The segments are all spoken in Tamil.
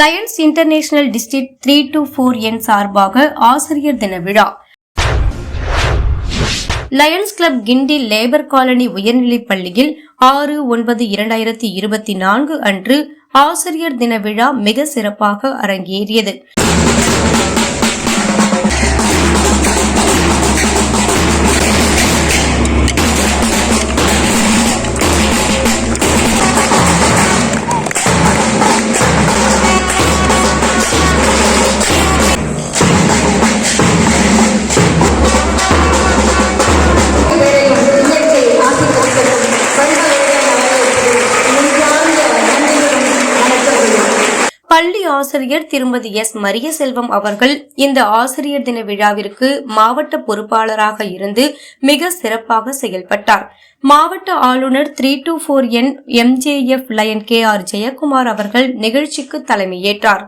Lions International district three two four N சார்பாக ஆசிரியர் தின விழா. Lions club Guindy labour colony உயர்நிலைப் பள்ளியில் ஆறு ஒன்பது இரண்டாயிரத்தி இருபத்தி நான்கு அன்று ஆசிரியர் தின விழா மிக சிறப்பாக அரங்கேறியது. ஆசிரியர் திருமதி எஸ். மரியசெல்வம் அவர்கள் இந்த ஆசிரியர் தின விழாவிற்கு மாவட்ட பொறுப்பாளராக இருந்து மிக சிறப்பாக செயல்பட்டார். மாவட்ட ஆளுநர் three two four N MJF Lion K R Jayakumar அவர்கள் நிகழ்ச்சிக்கு தலைமையேற்றார்.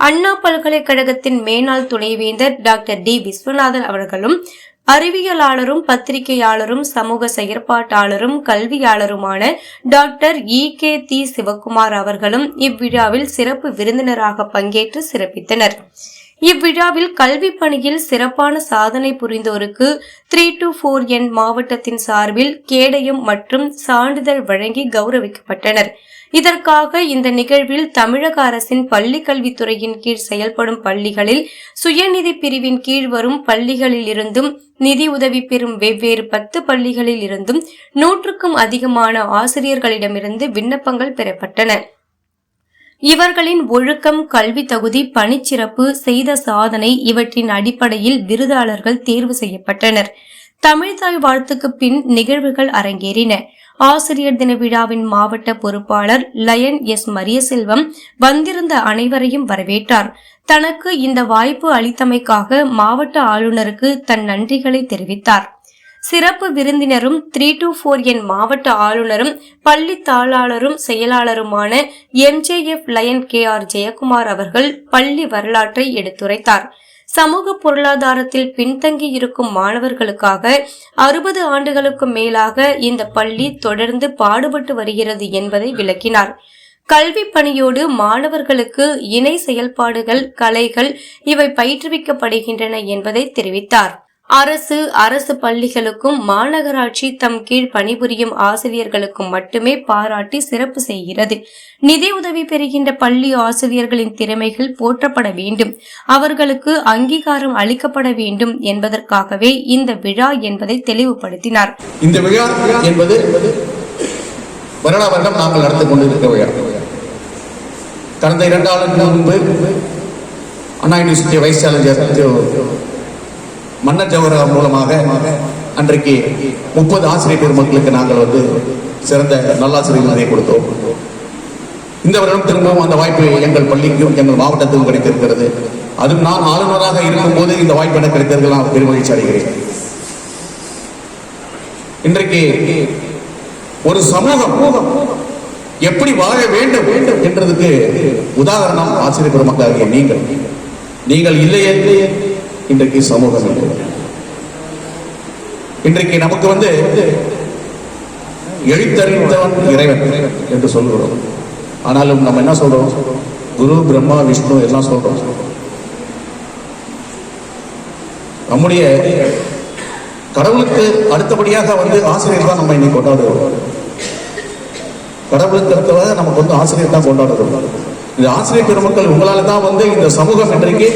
அண்ணா பல்கலைக்கழகத்தின் மேனாள் துணைவேந்தர் டாக்டர் டி. விஸ்வநாதன் அவர்களும் அறிவியலாளரும் பத்திரிகையாளரும் சமூக செயற்பாட்டாளரும் கல்வியாளருமான doctor E. K. T. Sivakumar அவர்களும் இவ்விழாவில் சிறப்பு விருந்தினராக பங்கேற்று சிறப்பித்தனர். இவ்விழாவில் கல்வி பணியில் சிறப்பான சாதனை புரிந்தோருக்கு த்ரீ டு ஃபோர் என் மாவட்டத்தின் சார்பில் கேடயம் மற்றும் சான்றிதழ் வழங்கி கௌரவிக்கப்பட்டனர். இதற்காக இந்த நிகழ்வில் தமிழக அரசின் பள்ளி கல்வித்துறையின் கீழ் செயல்படும் பள்ளிகளில் சுயநிதி பிரிவின் கீழ் வரும் பள்ளிகளில் இருந்தும் நிதி உதவி பெறும் வெவ்வேறு பத்து பள்ளிகளில் இருந்தும் நூற்றுக்கும் அதிகமான ஆசிரியர்களிடமிருந்து விண்ணப்பங்கள் பெறப்பட்டன. இவர்களின் ஒழுக்கம் கல்வி தகுதி பணிச்சிறப்பு செய்த சாதனை இவற்றின் அடிப்படையில் விருதாளர்கள் தேர்வு செய்யப்பட்டனர். தமிழ்தாய் வாழ்த்துக்கு பின் நிகழ்வுகள் அரங்கேறின. ஆசிரியர் தின விழாவின் மாவட்ட பொறுப்பாளர் லயன் எஸ் மரியசெல்வம் வந்திருந்த அனைவரையும் வரவேற்றார். தனக்கு இந்த வாய்ப்பு அளித்தமைக்காக மாவட்ட ஆளுநருக்கு தன் நன்றிகளை தெரிவித்தார். சிறப்பு விருந்தினரும் த்ரீ டூ ஃபோர் என் மாவட்ட ஆளுநரும் பள்ளி தாளாளரும் செயலாளருமான MJF Lion K R Jayakumar அவர்கள் பள்ளி வரலாற்றை எடுத்துரைத்தார். சமூக பொருளாதாரத்தில் பின்தங்கி இருக்கும் மாணவர்களுக்காக அறுபது ஆண்டுகளுக்கு மேலாக இந்த பள்ளி தொடர்ந்து பாடுபட்டு வருகிறது என்பதை விளக்கினார். கல்வி பணியோடு மாணவர்களுக்கு இணை செயல்பாடுகள் கலைகள் இவை பயிற்றுவிக்கப்படுகின்றன என்பதை தெரிவித்தார். அரசு அரசு பள்ளிகளுக்கும் மாநகராட்சி தம் கீழ் பணிபுரியும் ஆசிரியர்களுக்கும் மட்டுமே பாராட்டி சிறப்பு செய்கிறது. நிதி உதவி பெறுகின்ற பள்ளி ஆசிரியர்களின் திறமைகள் போற்றப்பட வேண்டும். அவர்களுக்கு அங்கீகாரம் அளிக்கப்பட வேண்டும் என்பதற்காகவே இந்த விழா என்பதை தெளிவுபடுத்தினார். இந்த விழா என்பது வருடா வருடம் நாங்கள் நடத்தி கொண்டிருக்க விழா. கடந்த இரண்டு ஆண்டுகளுக்கு முன்பு அண்ணா யூனிவர்சிட்டி வைஸ் சேலஞ்சர் மன்னர் ஜவஹர் மூலமாக அன்றைக்கு முப்பது ஆசிரியர் பெருமக்களுக்கு நாங்கள் வந்து சிறந்த நல்லாசிரியர்கள் அதை கொடுத்தோம். இந்த வருடம் திரும்பவும் அந்த வாய்ப்பு எங்கள் பள்ளிக்கும் எங்கள் மாவட்டத்துக்கும் கிடைத்திருக்கிறது. அதுவும் நான் ஆளுநராக இருக்கும்போது இந்த வாய்ப்பு எனக்கு கிடைத்ததில் நான் பெருமகிழ்ச்சி அடைகிறேன். இன்றைக்கு ஒரு சமூகம் எப்படி வாழ வேண்டும் என்றதுக்கு உதாரணம் ஆசிரியர் பெருமக்களாகிய நீங்கள். நீங்கள் இல்லையே. இன்றைக்கு சமூகம் இன்றைக்கு நமக்கு வந்து எழுத்தறிந்தவன் இறைவன் என்று சொல்கிறோம் ஆனாலும் நம்ம என்ன சொல்றோம்? குரு பிரம்மா விஷ்ணு எல்லாம் சொல்றோம். நம்முடைய கடவுளுக்கு அடுத்தபடியாக வந்து ஆசிரியர் தான் நம்ம இன்னைக்கு கொண்டாடுறோம். கடவுளுக்கு அடுத்ததாக நமக்கு வந்து ஆசிரியர் தான் கொண்டாடுறோம். இந்த ஆசிரியர் பெருமக்கள் உங்களால தான் வந்து இந்த சமூகம் இன்றைக்கு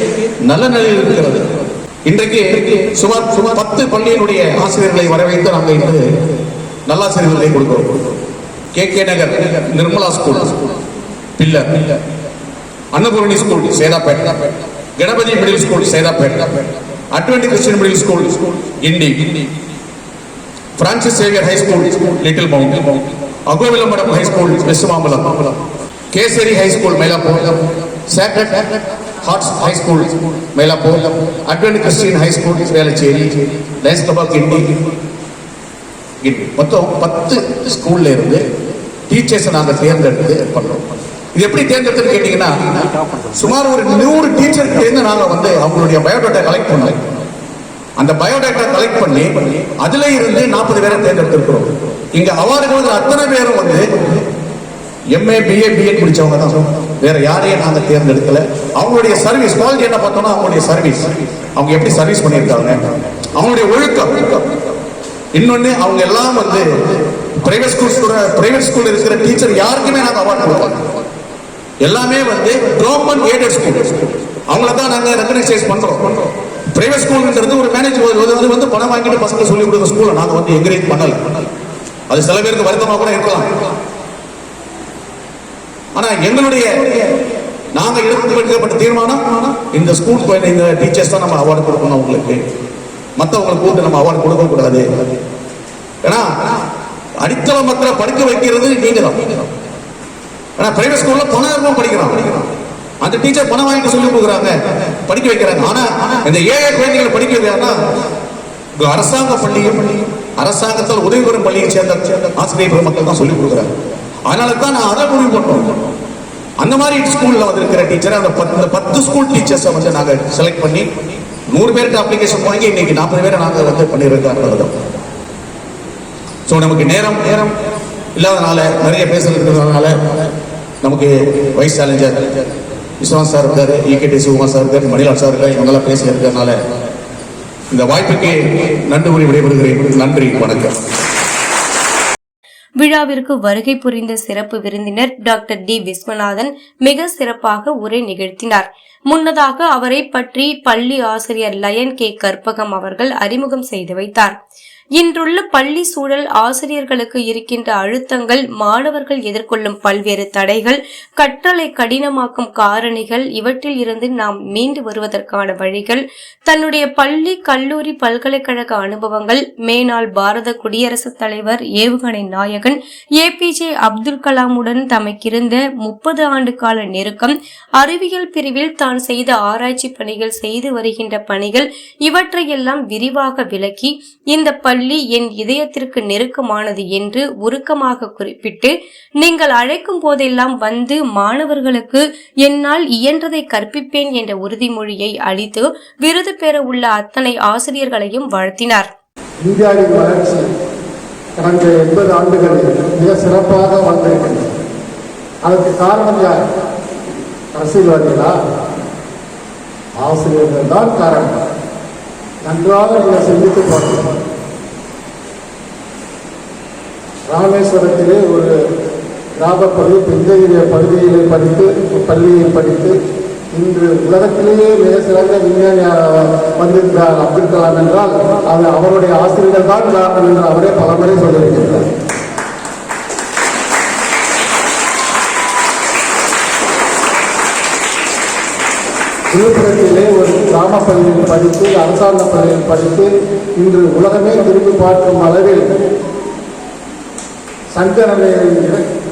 நல்ல நிலையில் இருக்கிறது. இன்றைக்கு சுமார் சுமார் பத்து பள்ளியினுடைய ஆசிரியர்களை வரவேற்று நாங்கள் இன்று நல்லாசிரியர்களை கொடுக்கிறோம். K K Nagar Nirmala school Pillar Annapoorani school Saidapet Ganapathi middle school Saidapet Adventist Christian middle school indie Francis Xavier high school Little Mount அகோவிலம்படம் high school விசுமாம்பலம் Kesari high school Mylapore Sacred Hearts high school Mylapore Advent Christian high school Velachery Lions club Guindy Guindy மொத்தம் பத்து ஸ்கூல்ல இருந்து டீச்சர்ஸை நாங்கள் தேர்ந்தெடுத்து பண்ணுறோம் இது எப்படி தேர்ந்தெடுத்துன்னு கேட்டிங்கன்னா சுமார் ஒரு நூறு டீச்சர் இருந்து நாங்கள் வந்து அவங்களுடைய பயோடேட்டா கலெக்ட் பண்ணோம். அந்த பயோடேட்டா கலெக்ட் பண்ணி அதுல இருந்து நாற்பது பேரை தேர்ந்தெடுத்திருக்கிறோம். இங்க அவார்டு அத்தனை பேரும் வந்து எம்ஏ பிஏ பிஎட் முடிச்சவங்க தான். வேற யாரையும் நாங்க தேர்ந்தெடுக்கல. அவங்களுடைய சர்வீஸ் குவாலிட்டி என்ன பார்த்தோம்னா அவங்களுடைய சர்வீஸ் அவங்க எப்படி சர்வீஸ் பண்ணியிருக்காங்க? அவங்களுடைய ஒழுக்கம். இன்னொன்னு அவங்க எல்லாம் வந்து பிரைவேட் ஸ்கூல்ஸ் கூட பிரைவேட் ஸ்கூல் இருக்கிற டீச்சர் யாருக்குமே நாங்க அவார்ட் கொடுப்போம் எல்லாமே வந்து கவர்மெண்ட் எய்டட் ஸ்கூல் அவங்கள தான் நாங்க ரெக்கனைசைஸ் பண்றோம். பிரைவேட் ஸ்கூல்ன்றது ஒரு மேனேஜ் அது வந்து பணம் வாங்கிட்டு பசங்க சொல்லி கொடுக்குற ஸ்கூலை நாங்க வந்து என்கரேஜ் பண்ணல. அது சில பேருக்கு வருத்தமா கூட இருக்கலாம். ஆனா எங்களுடைய நாங்க எடுக்கப்பட்ட தீர்மானம் இந்த ஸ்கூல் இந்த டீச்சர்ஸ் தான் நம்ம அவார்டு கொடுக்கணும் அவங்களுக்கு. மற்றவங்களுக்கு கூட்டு நம்ம அவார்டு கொடுக்க கூடாது. ஏன்னா அடித்தள மக்களை படிக்க வைக்கிறது நீங்க தான் ஆனா பிரைவேட் ஸ்கூல்ல பணம் இருக்கும் படிக்கிறான் அந்த டீச்சர் பணம் வாங்கிட்டு சொல்லி கொடுக்குறாங்க. படிக்க வைக்கிறாங்க. ஆனா இந்த ஏழை குழந்தைகளை படிக்க வைக்கிறாங்கன்னா இங்க அரசாங்க பள்ளியும் அரசாங்கத்தால் உதவி பெறும் பள்ளியை சேர்ந்த ஆசிரியர் மக்கள் தான் சொல்லி கொடுக்குறாங்க. அதனால தான் நான் அதை முடிவு பண்ணோம் அந்த மாதிரி ஸ்கூல்ல வந்து இருக்கிற டீச்சர் அந்த பத்து பத்து ஸ்கூல் டீச்சர்ஸை வந்து நாங்கள் செலக்ட் பண்ணி நூறு பேருக்கு அப்ளிகேஷன் வாங்கி இன்னைக்கு நாற்பது பேரை நாங்கள் வந்து பண்ணியிருக்கோம் ஸோ நமக்கு நேரம் நேரம் இல்லாதனால நிறைய பேசல் இருக்கிறதுனால நமக்கு வைஸ் சேலஞ்சர் விஸ்வநாத் சார் இருக்கார் இகேடி சிவகுமார் சார் இருக்கார் மணிலால் சார் இருக்கார் இவங்கெல்லாம் பேசி இருக்கிறதுனால இந்த வாய்ப்புக்கு நன்றி கூறி விடைபெறுகிறேன். நன்றி வணக்கம். விழாவிற்கு வருகை புரிந்த சிறப்பு விருந்தினர் டாக்டர் டி. விஸ்வநாதன் மிக சிறப்பாக உரை நிகழ்த்தினார். முன்னதாக அவரை பற்றி பள்ளி ஆசிரியர் லயன் கே. கற்பகம் அவர்கள் அறிமுகம் செய்து வைத்தார். இன்றுள்ள பள்ளி சூழல் ஆசிரியர்களுக்கு இருக்கின்ற அழுத்தங்கள் மாணவர்கள் எதிர்கொள்ளும் பல்வேறு தடைகள் கற்றலை கடினமாக்கும் காரணிகள் இவற்றில் இருந்து நாம் மீண்டு வருவதற்கான வழிகள் தன்னுடைய பள்ளி கல்லூரி பல்கலைக்கழக அனுபவங்கள் மேனாள் பாரத குடியரசுத் தலைவர் ஏவுகணை நாயகன் ஏபிஜே அப்துல் கலாமுடன் தமக்கிருந்த முப்பது ஆண்டு கால நெருக்கம் அறிவியல் பிரிவில் தான் செய்த ஆராய்ச்சி பணிகள் செய்து வருகின்ற பணிகள் இவற்றையெல்லாம் விரிவாக விளக்கி இந்த பள்ளி பள்ளி என் இதயத்திற்கு நெருக்கமானது என்று உருக்கமாக குறிப்பிட்டு நீங்கள் அழைக்கும் போதெல்லாம் வந்து மாணவர்களுக்கு என்னால் இயன்றதை கற்பிப்பேன் என்ற உறுதிமொழியை அளித்து விருது பெற உள்ள அத்தனை ஆசிரியர்களையும் வாழ்த்தினார். இந்தியாவின் வளர்ச்சி கடந்த எண்பது ஆண்டுகளில் மிக சிறப்பாக வந்திருக்கிறது. அதற்கு காரணம் யார்? அரசியல்வாதிகளா? ஆசிரியர்கள் தான் காரணம். நன்றாக நீங்கள் சிந்தித்து பார்க்கணும். ராமேஸ்வரத்திலே ஒரு கிராமப்பள்ளி பெஞ்சகிரிய பகுதியிலே படித்து பள்ளியில் படித்து இன்று உலகத்திலேயே மிக சிறந்த விஞ்ஞானியாக வந்திருக்கிறார் அப்துல் கலாம் என்றால் அது அவருடைய ஆசிரியர்கள் தான் காரணம் என்று அவரே பலமுறை சொல்லியிருக்கிறார். விழுப்புரத்திலே ஒரு கிராம பள்ளியில் படித்து அரசாங்க பள்ளியில் படித்து இன்று உலகமே திரும்பி பார்க்கும் அளவில் சங்கரனை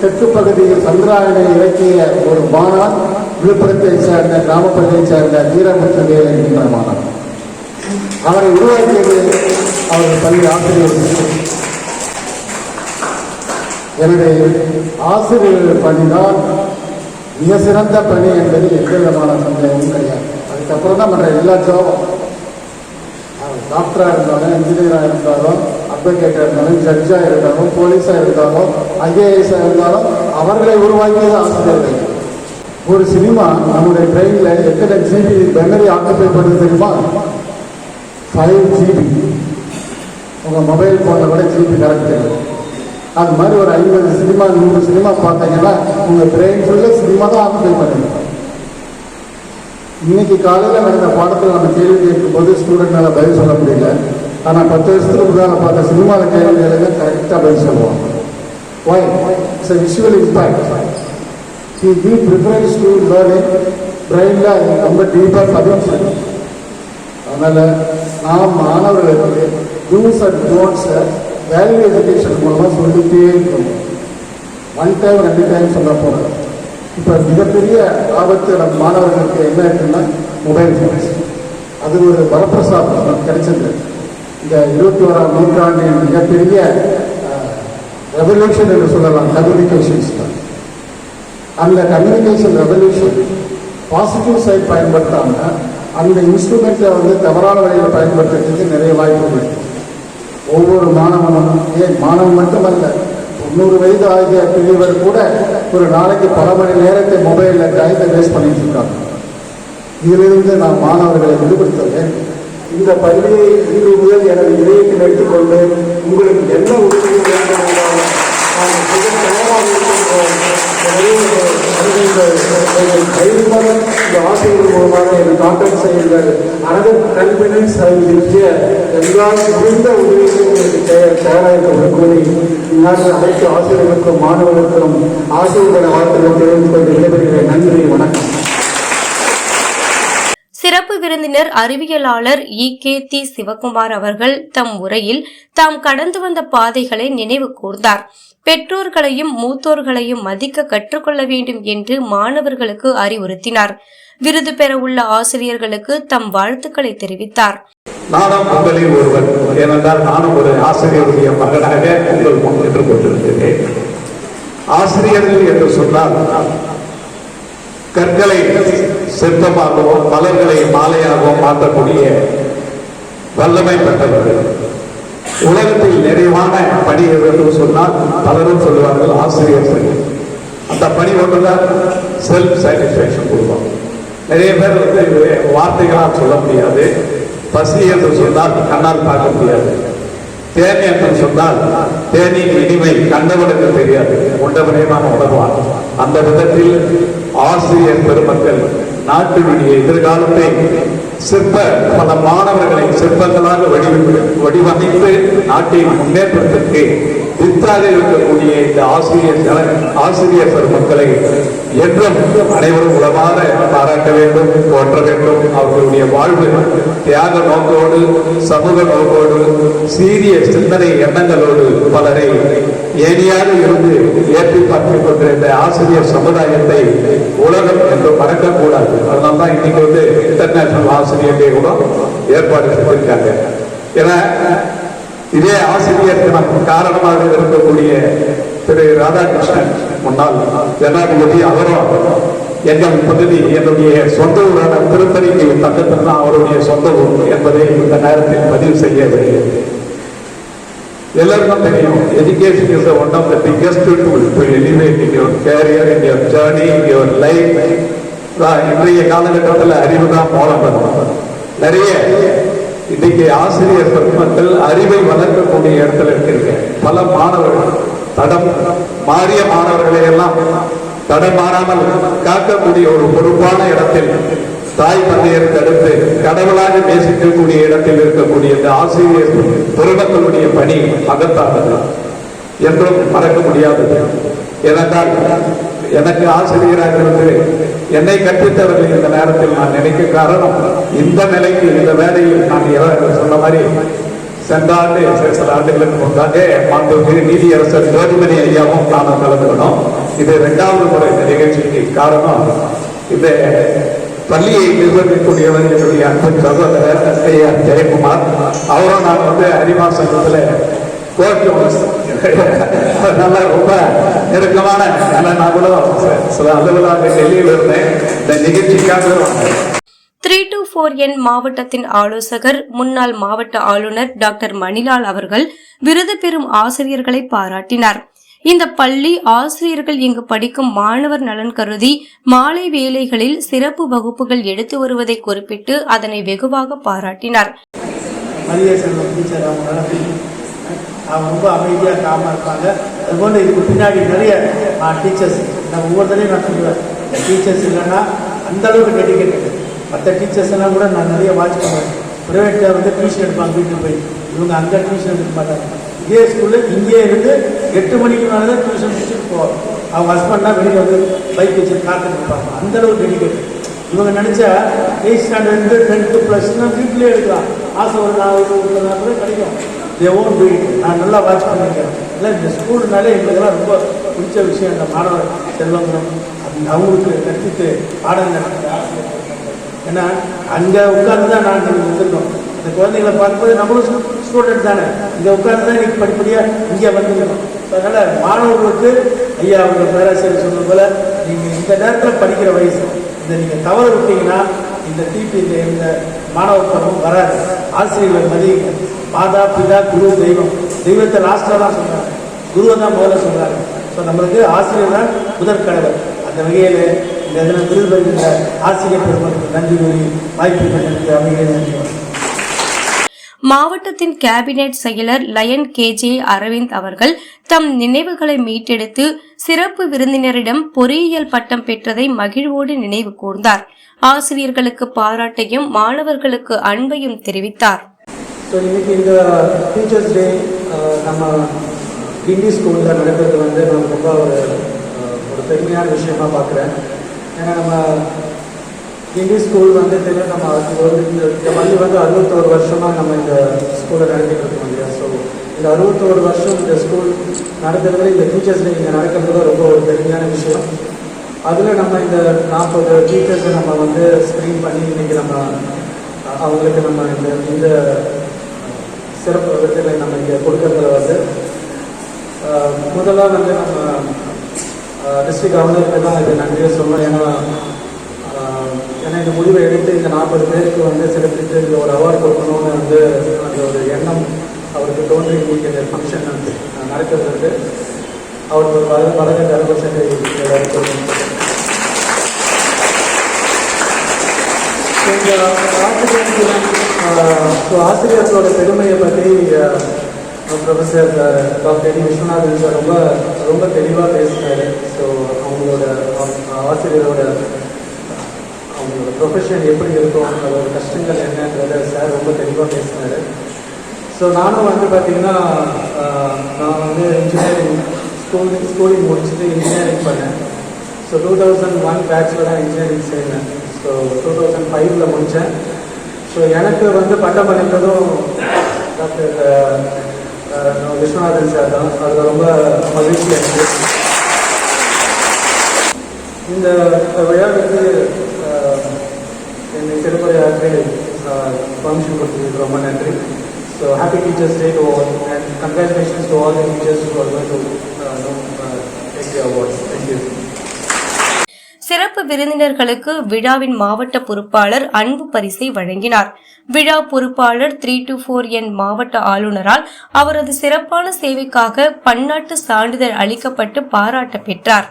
தெற்கு பகுதியில் சந்திராயனை இறக்கிய ஒரு மாநாள் விழுப்புரத்தை சேர்ந்த கிராமப்பகுதியை சேர்ந்த வீரமுற்றுவே என்கின்ற மாநாள் அவரை உருவாக்கியது அவரது பள்ளி ஆசிரியர் எனவே ஆசிரியர்கள் பணிதான் மிக சிறந்த பணி என்பது எந்த விதமான சந்தேகமும் கிடையாது. அதுக்கப்புறம் தான் மற்ற எல்லா ஜாபும். டாக்டராக இருந்தாலும் இன்ஜினியராக இருந்தாலும் அட்வொகேட்டாக இருந்தாலும் ஜட்ஜாக இருந்தாலும் போலீஸாக இருந்தாலும் ஐஏஎஸ்ஸாக இருந்தாலும் அவர்களை உருவாக்கியது ஆசிரியர்கள் ஒரு சினிமா நம்முடைய ட்ரெயினில் எத்தனை ஜிபி மெமரி ஆக்குப்பை பண்ணுறது தெரியுமா? ஃபைவ் ஜிபி உங்கள் மொபைல் ஃபோனில் கூட ஜிபி கரெக்ட் தெரியும் அது மாதிரி ஒரு ஐம்பது சினிமா நூறு சினிமா பார்த்தீங்கன்னா உங்கள் பிரெயின் ஃபுல்லாக சினிமா தான் ஆக்குப்பை பண்ணுது. இன்னைக்கு காலையில் நடந்த பாடத்தில் நம்ம கேள்வி கேட்கும்போது மேலே பதில் சொல்ல முடியல. ஆனால் பத்து வருஷத்துக்கு முன்னால் பார்த்த சினிமாவில் கேள்வி கரெக்டாக பதில் சொல்லுவாங்க. Why it's a visual impact he give preference to learning பிரெயினில் ரொம்ப டீப்பாக பதிவு அதனால் நாம் மாணவர்களுக்கு டூஸ் அண்ட் டோன்ட்ஸை வேல்யூ எஜுகேஷன் மூலமாக சொல்லிட்டே இருக்கணும். ஒன் டைம் ரெண்டு டைம் சொல்ல போகிறோம் இப்போ மிகப்பெரிய ஆபத்து நம்ம மாணவர்களுக்கு என்ன இருக்குன்னா மொபைல் ஃபோன்ஸ் அது ஒரு வரப்பிரசாதம் நமக்கு கிடைச்சது இந்த இருபத்தி ஓராம் நூற்றாண்டின் மிகப்பெரிய ரெவல்யூஷன் என்று சொல்லலாம் கம்யூனிகேஷன்ஸ் அந்த கம்யூனிகேஷன் ரெவல்யூஷன் பாசிட்டிவ் சைட் பயன்படுத்தாமல் அந்த இன்ஸ்ட்ருமெண்ட்டை வந்து தவறான வழியில் பயன்படுத்துறதுக்கு நிறைய வாய்ப்புகள் இருக்கு. ஒவ்வொரு மாணவனும் ஏன் மாணவன் மட்டுமல்ல தொண்ணூறு வயது ஆகிய பெரியவர் கூட ஒரு நாளைக்கு பல மணி நேரத்தை மொபைலில் டயத்தை வேஸ்ட் பண்ணிட்டு இருக்காங்க. இதிலிருந்து நான் மாணவர்களை விடுபடுத்த வேண்டும். இந்த பள்ளியை இன்று முதல் எனது இதயத்தில் எடுத்துக்கொண்டு உங்களுக்கு என்ன உதவி வேண்டும் நாங்கள் மிக தயாராக இருக்கின்றோம் இந்த ஆசிரியர் மூலமாக என்னை கான்டாக்ட் செய்யுங்கள். அனதர் கன்ஃபிடன்ஸ் ஐ எல்லாம் முடிந்த உதவியும் உங்களுக்கு தயார் தயாராக இருக்க கூறி நாங்கள் அனைத்து ஆசிரியர்களுக்கும் மாணவர்களுக்கும் ஆசிரியர்களை வாழ்த்துக்கள் தெரிவித்துக் கொண்டு விடைபெறுகிறேன் நன்றி வணக்கம் சிறப்பு விருந்தினர் அறிவியலாளர் இ. கே. தி. சிவகுமார் அவர்கள் தம் உரையில் தாம் கடந்து வந்த பாதைகளை நினைவு கூர்ந்தார். பெற்றோர்களையும் மூத்தோர்களையும் மதிக்க கற்றுக்கொள்ள வேண்டும் என்று மாணவர்களுக்கு அறிவுறுத்தினார். விருது பெற உள்ள ஆசிரியர்களுக்கு தம் வாழ்த்துக்களை தெரிவித்தார். நானும் உங்களில் ஒருவன் ஏனென்றால் நானும் ஒரு ஆசிரியருடைய மகனாக உங்கள் முன் நின்று கொண்டிருக்கிறேன். ஆசிரியர்கள் என்று சொன்னால் கற்களை சிற்பமாகவும் மலர்களை மாலையாகவும் மாற்றக்கூடிய வல்லமை பெற்றவர்கள். உலகத்தில் நிறைவான பணி என்று சொன்னால் பலரும் சொல்லுவார்கள் ஆசிரியர்கள். அந்த பணி ஒன்றுதான் செல்ஃப் சாட்டிஸ்பேக்ஷன் கொடுக்கும் நிறைய பேர் வந்து வார்த்தைகளால் சொல்ல முடியாது. பசி என்று சொன்னால் கண்ணால் பார்க்க முடியாது. தேனி என்று சொன்னால் தேனியின் இனிமை கண்டவனுக்கு தெரியாது. உண்டவனே நாம் உணர்வான் அந்த விதத்தில் ஆசிரியர் பெருமக்கள் நாட்டினுடைய எதிர்காலத்தை சிற்ப பல மாணவர்களை சிற்பங்களாக வடிவ வடிவமைத்து நாட்டின் முன்னேற்றத்திற்கு வித்தாக இருக்கக்கூடிய இந்த ஆசிரியர் ஆசிரியர் பெருமக்களை என்றும் அனைவரும் உளமாற பாராட்ட வேண்டும் போற்ற வேண்டும். அவர்களுடைய வாழ்வு தியாக நோக்கோடு சமூக நோக்கோடு சீரிய சிந்தனை எண்ணங்களோடு பலரை ஏனியாக இருந்து ஏற்றி பார்த்துக் கொண்டிருந்த இந்த ஆசிரியர் சமுதாயத்தை உலகம் என்று மறக்கக்கூடாது. அதனால தான் இன்னைக்கு வந்து இன்டர்நேஷனல் ஆசிரியர் டே கூட ஏற்பாடு செஞ்சிருக்காங்க. ஏன்னா இதே ஆசிரியர் தினம் காரணமாக இருக்கக்கூடிய திரு ராதாகிருஷ்ணன் முன்னாள் ஜனாதிபதி அவரும் எங்கள் பகுதி என்னுடைய சொந்த ஊரான திருத்தணிக்கு பக்கத்தில் தான் அவருடைய சொந்த ஊர் என்பதை இந்த நேரத்தில் பதிவு செய்ய வருகிறேன் எல்லாருக்கும் தெரியும் education is one of the biggest tool to elevate in your career in your journey in your life இன்றைய காலகட்டத்தில் அறிவு தான் மூலம் நிறைய இன்னைக்கு ஆசிரியர் பெருமக்கள் அறிவை வளர்க்கக்கூடிய இடத்துல இருக்கிறீங்க பல மாணவர்கள் தடம் மாறிய மாணவர்களை எல்லாம் தடமாறாமல் மாறாமல் காக்கக்கூடிய ஒரு பொறுப்பான இடத்தில் தாய் தந்தையருக்கு தடுத்து கடவுளாக நேசிக்கக்கூடிய இடத்தில் இருக்கக்கூடிய இந்த ஆசிரியர் பெருமக்களுடைய பணி அகத்தானது என்றும் மறக்க முடியாதது. ஏனென்றால் எனக்கு ஆசிரியராக இருந்து என்னை கற்பித்தவர்கள் இந்த நேரத்தில் நான் நினைக்க காரணம் இந்த நிலைக்கு இந்த வேலையில் நான் சொன்ன மாதிரி சென்ற ஆண்டு சில- ஆண்டுகளுக்கு முன்பாக மாண்புமிகு நீதியரசர் ஜோதிமணி ஐயாவும் நானும் கலந்துக்கணும் இது இரண்டாவது முறை இந்த நிகழ்ச்சிக்கு காரணம். இந்த பள்ளியை நிர்வகிக்கக்கூடியவர் என்னுடைய அன்பு சகோதரர் ஐயா ஜெயக்குமார். அவரும் நான் வந்து அறிவா சங்கத்தில் கோர்ட்டு நல்ல ரொம்ப நெருக்கமான நல்ல நான் கூட சில அலுவலாக டெல்லியில் இருந்தேன் இந்த நிகழ்ச்சிக்காக த்ரீ டு ஃபோர் என் மாவட்டத்தின் ஆலோசகர் முன்னாள் மாவட்ட ஆளுநர் டாக்டர் மணிலால் அவர்கள் விருது பெறும் ஆசிரியர்களை பாராட்டினார். இந்த பள்ளி ஆசிரியர்கள் இங்கு படிக்கும் மாணவர் நலன் கருதி மாலை வேலைகளில் சிறப்பு வகுப்புகள் எடுத்து வருவதை குறிப்பிட்டு அதனை வெகுவாக பாராட்டினார். ரொம்ப அமைதியாக காமாக இருப்பாங்க. அதுபோல் இதுக்கு பின்னாடி நிறைய டீச்சர்ஸ் நான் ஒவ்வொருத்தரையும் நான் சொல்லுவேன். டீச்சர்ஸ் இல்லைன்னா அந்தளவுக்கு டெடிக்கேட்டட் மற்ற டீச்சர்ஸ் எல்லாம் கூட நான் நிறைய வாட்ச் பண்ணுவேன். ப்ரைவேட்டில் வந்து டியூஷன் எடுப்பாங்க வீட்டுக்கு போய். இவங்க அங்கே டியூஷன் எடுக்க மாட்டாங்க. இதே ஸ்கூலில் இங்கே இருந்து எட்டு மணிக்கு மேலே தான் டியூஷன் முடிச்சுட்டு போவாங்க. அவங்க ஹஸ்பண்ட்னா வெளியில் வந்து பைக் வச்சு காத்துட்டு இருப்பாங்க. அந்த டெடிக்கேட் இவங்க நினச்சா எயிட் ஸ்டாண்டர்ட் டென்த்து ப்ளஸ்னா வீட்லேயே எடுக்கலாம். ஆசை ஒரு நாலு ஒரு கூட கிடைக்கும். தே ஓன் டூ இட் நான் நல்லா வாட்ச் பண்ணியிருக்கேன் இல்லை இந்த ஸ்கூல்னாலே எங்களுக்கெல்லாம் ரொம்ப பிடிச்ச விஷயம் இந்த மாணவர் செல்வங்களும் அவங்களுக்கு கற்பித்து பாடம் நடத்துகிற ஆசிரியர்கள். ஏன்னா அங்கே உட்கார்ந்து தான் நான் இங்க வந்திருக்கோம் இந்த குழந்தைகளை பார்க்கும்போது நம்மளும் ஸ்டூடெண்ட் தானே. இங்கே உட்கார்ந்து தான் இன்னைக்கு படிப்படியாக இங்கே வந்துருக்கணும் அதனால் மாணவர்களுக்கு ஐயா அவங்க பேராசிரியர் சொன்னது போல் நீங்கள் இந்த நேரத்தில் படிக்கிற வயசு இதை நீங்கள் தவறு விட்டீங்கன்னா இந்த டிபி இந்த இந்த மாணவ பருவம் வராது. ஆசிரியர்களை மதியுங்க. மாதா பிதா குரு தெய்வம். தெய்வத்தை லாஸ்ட்டாக தான் சொல்கிறாங்க குருவை தான் முதல்ல சொல்கிறாங்க ஸோ நம்மளுக்கு ஆசிரியர் தான் முதற்கடவர் அந்த வகையில் இந்த இதில் விருது பெறுகின்ற ஆசிரியர் பெருமக்களுக்கு நன்றி கூறி வாய்ப்பு பெற்றதுக்கு அமைதியை நன்றி. மாவட்டத்தின் கேபினெட் செயலர் லயன் கே ஜே அரவிந்த் அவர்கள் தம் நினைவுகளை மீட்டெடுத்து சிறப்பு விருந்தினரிடம் பொறியியல் பட்டம் பெற்றதை மகிழ்வோடு நினைவு கூர்ந்தார். ஆசிரியர்களுக்கு பாராட்டையும் மாணவர்களுக்கு அன்பையும் தெரிவித்தார். ஸோ இன்னைக்கு இந்த டீச்சர்ஸ் டே நம்ம கிண்டி ஸ்கூலில் நடக்கிறது வந்து நான் ரொம்ப ஒரு அஹ், ஒரு பெருமையான விஷயமா பார்க்குறேன். ஏன்னா நம்ம இங்கிலீஷ் ஸ்கூல் வந்து தெரியும் நம்ம ஒரு இந்த பள்ளி வந்து அறுபத்தோரு வருஷமாக நம்ம இந்த ஸ்கூலை நடத்திட்டு இருக்கோம் இல்லையா? ஸோ இந்த அறுபத்தோரு வருஷம் இந்த ஸ்கூல் நடக்கிறதுல இந்த டீச்சர்ஸ் நீங்கள் இங்கே நடக்கிறது ரொம்ப ஒரு பெருமையான விஷயம். அதில் நம்ம இந்த நாற்பது டீச்சர்ஸை நம்ம வந்து ஸ்க்ரீன் பண்ணி இன்னைக்கு நம்ம அவங்களுக்கு நம்ம இந்த இந்த சிறப்பு விதத்தில் நம்ம இங்கே கொடுக்கறதுல வந்து முதலாக வந்து நம்ம டிஸ்ட்ரிக்ட் கவர்னருக்கு தான் இது நன்றியை சொல்லணும். ஏன்னா ஏன்னா இந்த முடிவை எடுத்து இந்த நாற்பது பேருக்கு வந்து சிறப்பித்து இந்த ஒரு அவார்டு கொடுக்கணும்னு வந்து அந்த ஒரு எண்ணம் அவருக்கு தோன்றி இன்னைக்கு இந்த ஃபங்க்ஷன் வந்து நடக்கிறது வந்து. அவருக்கு ஒரு வலது வலது கரகோஷத்தை இந்த ஸோ ஆசிரியர்களோட பெருமையை பற்றி professor doctor T Viswanathan sir ரொம்ப ரொம்ப தெளிவாக பேசினாரு ஸோ அவங்களோட ஆசிரியரோட அவங்களோட ப்ரொஃபஷன் எப்படி இருக்கும் அதோட கஷ்டங்கள் என்னன்றத சார் ரொம்ப தெளிவாக பேசினாரு. ஸோ நானும் வந்து பார்த்தீங்கன்னா நான் வந்து இன்ஜினியரிங் ஸ்கூல் ஸ்கூலிங் முடிச்சுட்டு இன்ஜினியரிங் பண்ணேன். ஸோ டூ தௌசண்ட் ஒன் பேட்சில் தான் இன்ஜினியரிங் சேர்ந்தேன். ஸோ டூ தௌசண்ட் ஃபைவ்ல முடித்தேன் ஸோ எனக்கு வந்து பட்டம் அளித்ததும் டாக்டர் விஸ்வநாதன் சார் தான் அது ரொம்ப மகிழ்ச்சி எனக்கு இந்த விழாவிற்கு ஆஹ், என்னை சிறப்புரையாற்றி பர்மிஷன் கொடுத்ததுக்கு ரொம்ப நன்றி so happy teachers day to all and congratulations to all the teachers to all to take the awards thank you சிறப்பு விருந்தினர்களுக்கு விழாவின் மாவட்ட பொறுப்பாளர் அன்பு பரிசை வழங்கினார். விழா பொறுப்பாளர் த்ரீ டு ஃபோர் என் மாவட்ட ஆளுநரால் அவரது சிறப்பான சேவைக்காக பன்னாட்டு சான்றிதழ் அளிக்கப்பட்டு பாராட்ட பெற்றார்.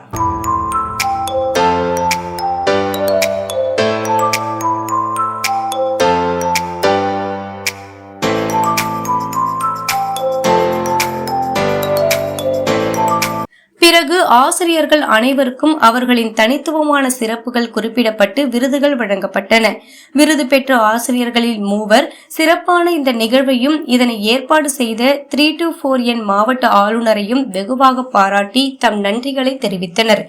பிறகு ஆசிரியர்கள் அனைவருக்கும் அவர்களின் தனித்துவமான சிறப்புகள் குறிப்பிடப்பட்டு விருதுகள் வழங்கப்பட்டன. விருது பெற்ற ஆசிரியர்களில் மூவர் சிறப்பான இந்த நிகழ்வையும் இதனை ஏற்பாடு செய்த த்ரீ டு ஃபோர் என் மாவட்ட ஆளுநரையும் வெகுவாக பாராட்டி தம் நன்றிகளை தெரிவித்தனர்.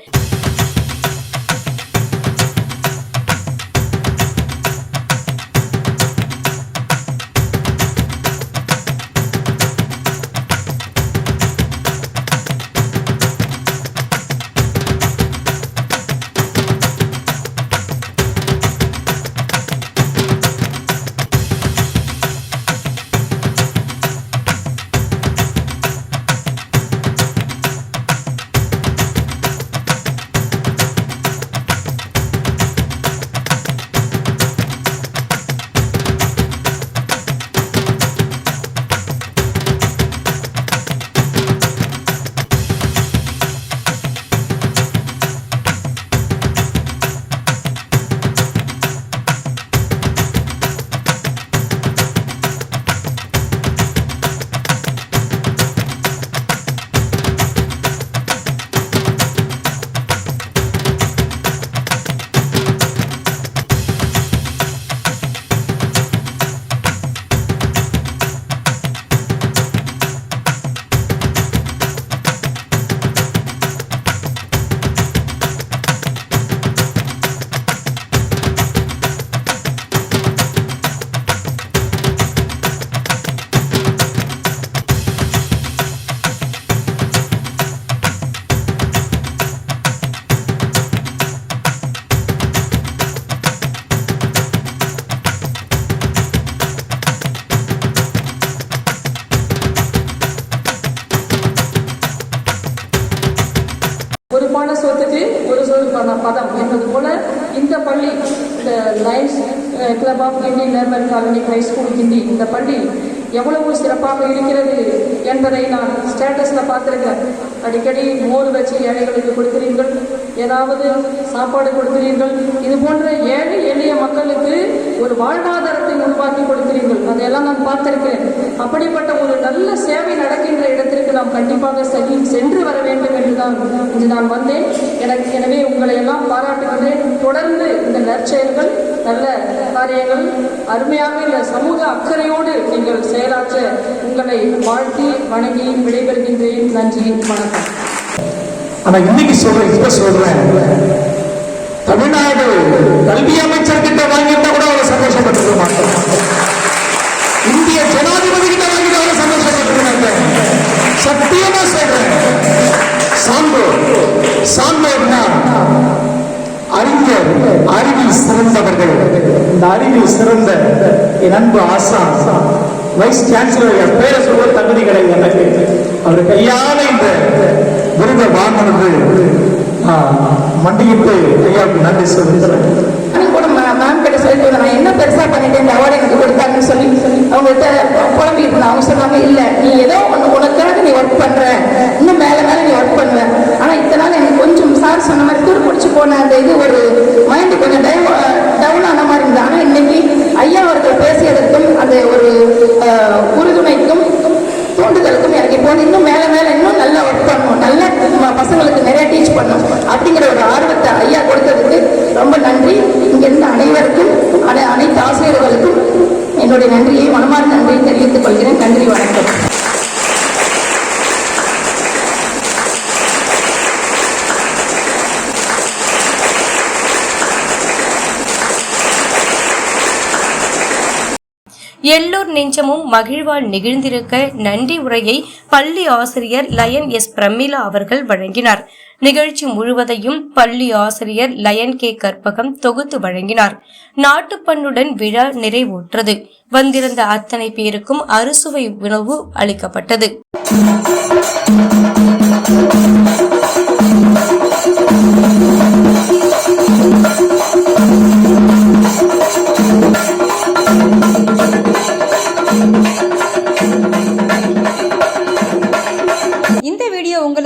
ஒரு பாட சொத்துக்கு ஒரு சொல் பதம் என்பது போல இந்த பள்ளி இந்த லைஃப் கிளப் ஆஃப் கிண்டி நேர்மன் காலனி ஹை ஸ்கூல் கிண்டி இந்த பள்ளி எவ்வளவு சிறப்பாக இருக்கிறது என்பதை நான் ஸ்டேட்டஸில் பார்த்துருக்கேன். அடிக்கடி மோர் வச்சு ஏழைகளுக்கு கொடுக்கிறீர்கள் ஏதாவது சாப்பாடு கொடுக்கிறீர்கள் இது போன்ற ஏழை எளிய மக்களுக்கு ஒரு வாழ்வாதாரத்தை உருவாக்கி கொடுக்கிறீர்கள். அதையெல்லாம் நான் பார்த்திருக்கிறேன். அப்படிப்பட்ட ஒரு நல்ல சேவை நடக்கின்ற இடத்திற்கு நாம் கண்டிப்பாக செல் சென்று வர வேண்டும் என்று தான் இன்று நான் வந்தேன். எனக்கு எனவே உங்களை எல்லாம் பாராட்டுகிறேன் தொடர்ந்து இந்த நற்செயல்கள் நல்ல காரியங்கள் அருமையாக இந்த சமூக அக்கறையோடு நீங்கள் செயலாற்ற உங்களை வாழ்த்தி வணங்கி விடைபெறுகின்றேன். நன்றி வணக்கம். ஆனா இன்னைக்கு சொல்றேன் இப்ப சொல்றேன். தமிழ்நாடு கல்வி அமைச்சர் கிட்ட வாங்கிட்டா கூட அவர் சந்தோஷப்பட்டிருக்க மாட்டோம் இந்திய ஜனாதிபதி கிட்ட வாங்கிட்டு அவ்வளவு சந்தோஷப்பட்டிருக்க மாட்டேன் சத்தியமா சொல்றேன். சான்றோர் சான்றோர்னா அறிஞர் அறிவில் சிறந்தவர்கள். இந்த அறிவில் சிறந்த என் அன்பு ஆசா வைஸ் சான்சலர் பேர சொல்ல தகுதி கிடையாது எனக்கு. அவர் கையால இந்த விருதை வாங்கினது. மண்டியிட்டு ஐயாவுக்கு நன்றி சொல்லுகிறேன் மேம் கிட்ட சொல்லிட்டு நான் என்ன பெருசா பண்ணிட்டேன்? இந்த அவார்டு எனக்கு கொடுத்தாங்கன்னு சொல்லி அவங்கள்ட்ட புலம்பிட்டு இருந்தேன் அவங்க சொன்னாங்க இல்லை நீ ஏதோ ஒன்று உனக்காக நீ ஒர்க் பண்ணுற இன்னும் மேலே மேலே நீ ஒர்க் பண்ணுவ ஆனால் இத்தனை நாள் எனக்கு கொஞ்சம் சார் சொன்ன மாதிரி துரு பிடிச்சி போன அந்த இது ஒரு மைண்டு கொஞ்சம் டைவ் டவுன் ஆன மாதிரி இருந்தது. ஆனால் இன்னைக்கு ஐயா அவர்கள் பேசியதற்கும் அந்த ஒரு உறுதுணைக்கும் தூண்டுதலுக்கும் எனக்கு இப்போ இன்னும் மேலே மேலே இன்னும் நல்லா ஒர்க் பண்ணணும். நல்ல பசங்களுக்கு நிறைய டீச் பண்ணணும் அப்படிங்கிற ஒரு ஆர்வத்தை ஐயா கொடுத்ததுக்கு ரொம்ப நன்றி. இங்க இருந்த அனைவருக்கும் அனை- அனைத்து ஆசிரியர்களுக்கும் என்னுடைய நன்றியை மனமார்ந்த நன்றியை தெரிவித்துக் கொள்கிறேன். நன்றி வணக்கம். எல்லோர் நெஞ்சமும் மகிழ்வால் நெகிழ்ந்திருக்க நன்றி உரையை பள்ளி ஆசிரியர் லயன் எஸ் பிரமிளா அவர்கள் வழங்கினார். நிகழ்ச்சி முழுவதையும் பள்ளி ஆசிரியர் லயன் கே கற்பகம் தொகுத்து வழங்கினார். நாட்டுப்பண்ணுடன் விழா நிறைவுற்றது. வந்திருந்த அத்தனை பேருக்கும் அறுசுவை உணவு அளிக்கப்பட்டது.